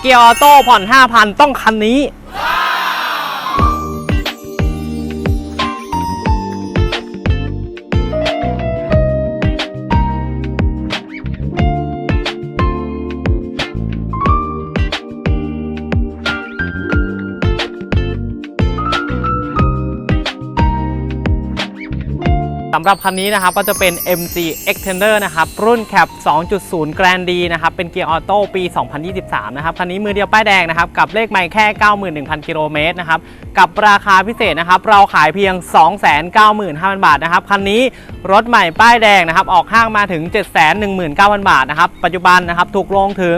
เกียร์ออโต้ผ่อน 5,000 ต้องคันนี้ สำหรับคันนี้นะครับก็จะเป็น MG Extender นะครับ รุ่น Cap 2.0 Grand D นะครับ เป็นเกียร์ออโต้ปี 2023 นะครับ คันนี้มือเดียวป้ายแดงนะครับ กับเลขไมล์แค่ 91,000 กิโลเมตรนะครับ กับราคาพิเศษนะครับ เราขายเพียง 295,000 บาทนะครับ คันนี้รถใหม่ป้ายแดงนะครับ ออกห้างมาถึง 719,000 บาทนะครับ ปัจจุบันนะครับถูกลงถึง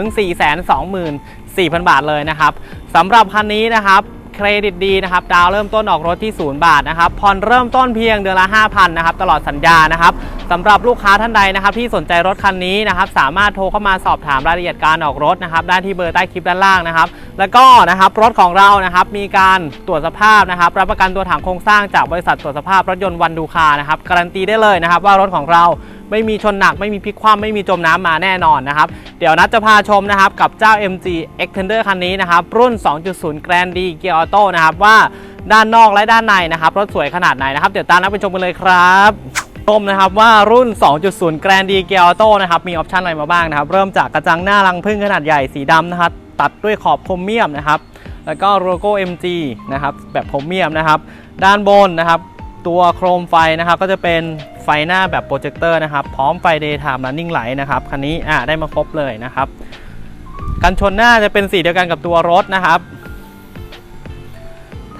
424,000 บาทเลยนะครับสำหรับคันนี้นะครับ เครดิตดีนะครับ ดาวเริ่มต้นออกรถที่ 0 บาทนะครับ ผ่อนเริ่มต้นเพียงเดือนละ 5,000 นะครับ ตลอดสัญญานะครับ สำหรับลูกค้าท่านใดนะครับที่สนใจรถคันนี้นะครับสามารถโทรเข้ามาสอบถามรายละเอียดการออกรถนะครับได้ที่เบอร์ใต้คลิปด้านล่างนะครับแล้วก็นะครับรถของเรานะครับมีการตรวจสภาพนะครับรับประกันตัวถังโครงสร้างจากบริษัทตรวจสภาพรถยนต์วันดูคานะครับการันตีได้เลยนะครับว่ารถของเราไม่มีชนหนักไม่มีพลิกคว่ำไม่มีจมน้ำมาแน่นอนนะครับเดี๋ยวนัดจะพาชมนะครับกับเจ้า MG Extender คันนี้นะครับรุ่น 2.0 Grand D Gear Auto นะครับว่าด้านนอกและด้านในนะครับรถสวยขนาดไหนนะครับ เดี๋ยวตามนัดไปชมกันเลยครับ ชมนะครับว่ารุ่น 2.0 Grand D Gear Auto นะครับมีออปชันอะไรมาบ้างนะครับเริ่มจากกระจังหน้ารังพึ่งขนาดใหญ่สีดำนะครับตัดด้วยขอบโครเมียมนะครับแล้วก็โลโก้ MG นะครับแบบโครเมียมนะครับด้านบนนะครับตัวโครมไฟนะครับก็จะเป็นไฟหน้าแบบโปรเจคเตอร์นะครับพร้อมไฟ Daytime Running Light นะครับคันนี้อ่าได้มาครบเลยนะครับกันชนหน้าจะเป็นสีเดียวกันกับตัวรถนะครับ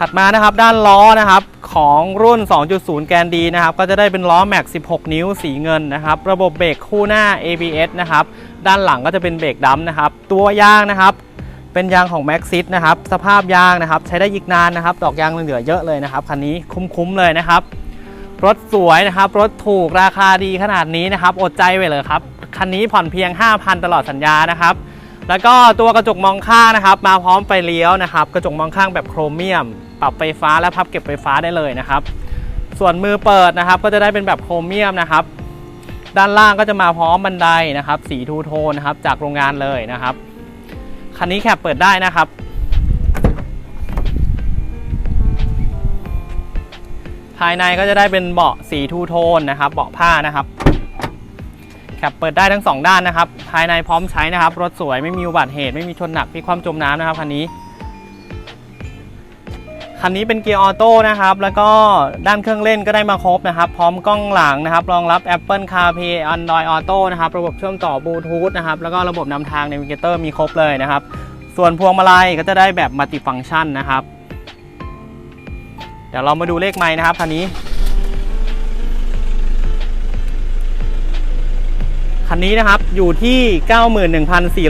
ถัดมานะครับด้านล้อนะครับของรุ่น 2.0 แกนดีนะครับก็จะได้เป็นล้อแม็ก 16 นิ้วสีเงินนะครับระบบเบรกคู่หน้า ABS นะครับด้านหลังก็จะเป็นเบรกดัมนะครับตัวยางนะครับเป็นยางของ Maxxis นะครับสภาพยางนะครับใช้ได้อีกนานนะครับดอกยางเหลือเยอะเลยนะครับคันนี้คุ้มๆเลยนะครับรถสวยนะครับรถถูกราคาดีขนาดนี้นะครับอดใจไว้เลยครับคันนี้ผ่อนเพียง 5,000 ตลอดสัญญานะครับแล้วก็ตัวกระจกมองข้างนะครับมาพร้อมไฟเลี้ยวนะครับกระจกมองข้างแบบโครเมียม ปรับไฟฟ้าและพับเก็บไฟฟ้าได้เลยนะครับ ส่วนมือเปิดนะครับ ก็จะได้เป็นแบบโครเมียมนะครับ ด้านล่างก็จะมาพร้อมบันไดนะครับ สีทูโทนนะครับจากโรงงานเลยนะครับคันนี้แคปเปิดได้นะครับ ภายในก็จะได้เป็นเบาะสีทูโทนนะครับ เบาะผ้านะครับแคปเปิดได้ทั้งสองด้านนะครับ ภายในพร้อมใช้นะครับ รถสวยไม่มีอุบัติเหตุไม่มีชนหนักมีความจมน้ำนะครับคันนี้ คันนี้เป็นเกียร์ออโต้นะครับ แล้วก็ด้านเครื่องเล่นก็ได้มาครบนะครับ พร้อมกล้องหลังนะครับ รองรับ Apple CarPlay Android Auto นะครับ ระบบเชื่อมต่อบลูทูธนะครับ แล้วก็ระบบนำทาง Navigator มีครบเลยนะครับ ส่วนพวงมาลัยก็จะได้แบบมัลติฟังก์ชันนะครับ เดี๋ยวเรามาดูเลขไม้นะครับคันนี้ คันนี้นะครับอยู่ที่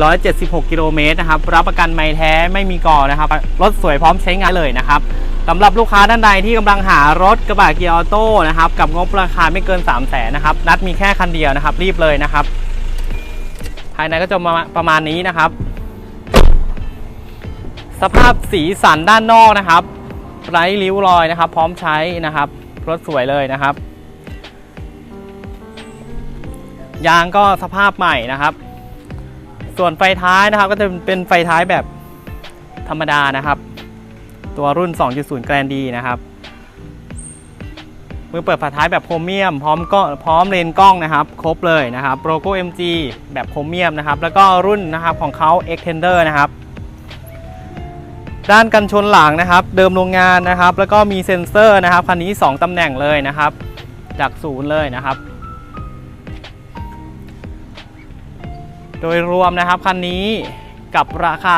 91,476 กิโลเมตรนะครับรับประกันไม่แท้ไม่มีก่อนะครับรถสวยพร้อมใช้งานเลยนะครับสำหรับลูกค้าท่านใดที่กำลังหารถกระบะเกียร์ออโต้นะครับกับงบราคาไม่เกิน 3 0 0แสนนะครับนัดมีแค่คันเดียวนะครับ รีบเลยนะครับ ภายในก็จะมาประมาณนี้นะครับ สภาพสีสันด้านนอกนะครับไร้ริ้วรอยนะครับ พร้อมใช้นะครับรถสวยเลยนะครับ ยางก็สภาพใหม่นะครับ ส่วนไฟท้ายนะครับก็จะเป็นไฟท้ายแบบธรรมดานะครับ ตัวรุ่น 2.0 แกรนดีนะครับมือเปิดฝาท้ายแบบโครเมียม พร้อมก็พร้อมเลนกล้องนะครับ ครบเลยนะครับโลโก้ MG แบบโครเมียมนะครับ แล้วก็รุ่นนะครับของเขา Extender นะครับ ด้านกันชนหลังนะครับ เดิมโรงงานนะครับ แล้วก็มีเซ็นเซอร์นะครับคันนี้ 2ตำแหน่งเลยนะครับ จากศูนย์เลยนะครับ โดยรวมนะครับคันนี้กับราคา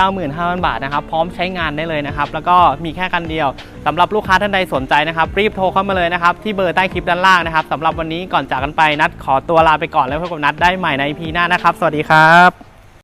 295,000 บาทนะครับ พร้อมใช้งานได้เลยนะครับ แล้วก็มีแค่คันเดียวสำหรับลูกค้าท่านใดสนใจนะครับ รีบโทรเข้ามาเลยนะครับ ที่เบอร์ใต้คลิปด้านล่างนะครับสำหรับวันนี้ก่อนจากกันไปนัดขอตัวลาไปก่อนแล้วพบกับนัดได้ใหม่ในพีหน้านะครับ สวัสดีครับ